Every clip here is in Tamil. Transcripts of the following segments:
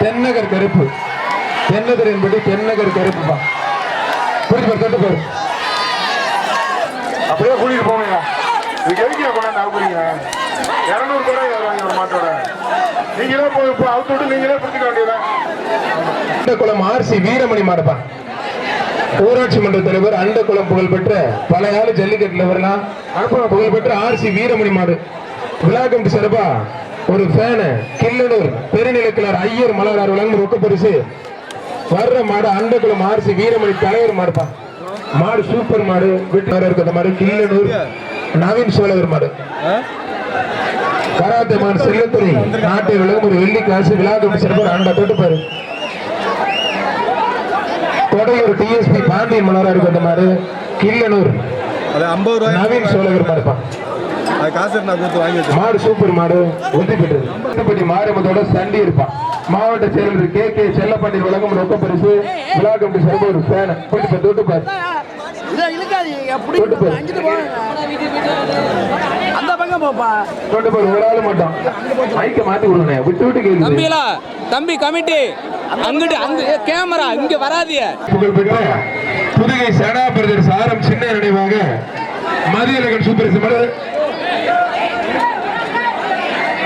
தென்னகர் கருப்பு. தென்னகர் என்பது தென்னகர் கருப்புப்பா புரிஞ்சு பாரு தொட்டு பாரு அப்படியே கூட்டிட்டு போவீங்க இதுக்கு எதுக்கு கொண்டாந்து அவுக்குறீங்க இரநூறு கூட ஒரு மாட்டோட. நீங்களே போய் இப்போ அவுத்து விட்டு நீங்களே பிடிச்சிக்க வேண்டியதான் அண்டகுளம் ஆர்சி வீரமணி மாடுப்பா. ஊராட்சி மன்ற தலைவர் அண்டகுளம் புகழ்பெற்ற பல ஆளு ஜல்லிக்கட்டுல வரலாம் புகழ்பெற்ற ஆர்சி வீரமணி மாடு. விழா கமிட்டி சிறப்பா ஒரு ஃபேனு கில்லனூர் பெருநிலக்கிழர் ஐயர் மலரார் வழங்கும் ரொக்க பரிசு. வர்ற மாடு அண்டகுளம் ஆர்சி வீரமணி தலைவர் மாடுப்பா. மாடு சூப்பர் மாடு வீட்டுல இருக்கிற மாடு கில்லனூர் நவீன் சோழவர் மாடு. கராத்தே மாடு செல்லத்துறை நாட்டை விளங்கும் ஒரு வெள்ளி காசு விழா கமிட்டி சிறப்பு அண்டா தொட்டு பாரு. கொடையூர் டிஎஸ்பி பாண்டியன் மலரா இருக்கிற மாதிரி கில்லனூர் நவீன் சோழகர் மாடுப்பான் அது காசு இருந்தா கொடுத்து வாங்கி மாடு சூப்பர் மாடு வெற்றி பெற்றது. பட்டி மாரியம்மத்தோட சண்டி இருப்பான் மாவட்ட செயலர் கே கே செல்லப்பாண்டி வழங்கும் ரொக்க பரிசு விழா கமிட்டி சிறப்பு ஒரு ஃபேன் போட்டு பார்த்து தொட்டு பாரு. பாரு அங்கிட்டு போங்க அந்த பக்கம் போப்பா. தொட்டு பாரு ஒரு ஆள் மட்டும். மைக்க மாத்தி விடுங்க விட்டு விட்டு கேக்குது. தம்பிகளா தம்பி கமிட்டி. அங்கிட்டு அங்க கேமரா இங்க வராதிய. புகழ்பெற்ற புதுகை சடா பிரதர் சாரம் சின்ன நினைவாக மதியழகன் சூப்பர் சிம்மர்.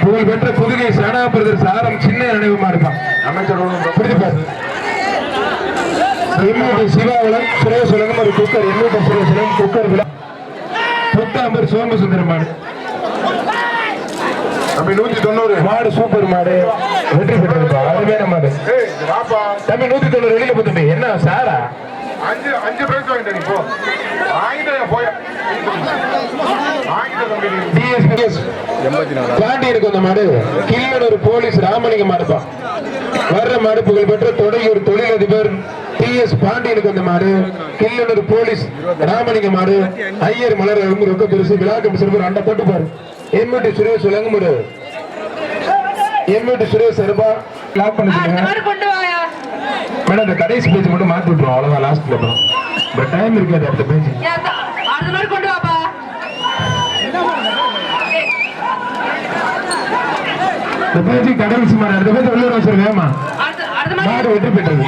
புகழ்பெற்ற புதுகை சடா பிரதர் சாரம் சின்ன நினைவுமா இருப்பான் அமைச்சர் புரிஞ்சுப்பாரு எம்யூடி சிவாவளம் சுரேஸ்வரகம் ஒரு குக்கர் எம்யூடி சுரேஸ்வரம் குக்கர் விழா. புத்தாம்பர் சோமசுந்தரம் மாடு. தம்பி நூத்தி தொண்ணூறு. மாடு சூப்பர் மாடு. வெற்றி பெற்றதுப்பா அருமையான மாடு. தம்பி நூத்தி தொண்ணூறு வெளியில போ தம்பி என்ன சாரா? அஞ்சு அஞ்சு பிரைஸ் வாங்கிட்ட நீ போ. போய் வந்த மாடு. கில்லனூர் போலீஸ் ராமலிங்க மாடுப்பா. வர்ற மாடு புகழ்பெற்ற தொடையூர் தொழிலதிபர். டி எஸ் பாண்டியனுக்கு வந்த மாடு. கில்லனூர் போலீஸ் ராமலிங்க மாடு. ஐயர் மலர் ரொக்க பெருசு. விழாக்கம் சிறுவர் அண்ட தொட்டு பாரு. சுரேஷ் விளங்குமுரு எம்யூடி சுரேஷ் சருபா லாக் பண்ணி சொல்லுங்க கொண்டு வாயா. மேடம் இந்த கடைசி பேஜ் மட்டும் மாத்தி விட்டுருவோம். அவ்வளவுதான் லாஸ்ட்ல அப்புறம். இந்த டைம் இருக்காது அடுத்த பேஜ் அடுத்த மாதிரி கொண்டு வாப்பா. இந்த பேஜ் கடைசி மாடு அடுத்த பேஜ் உள்ள மாதிரி மாடு வெற்றி பெற்றது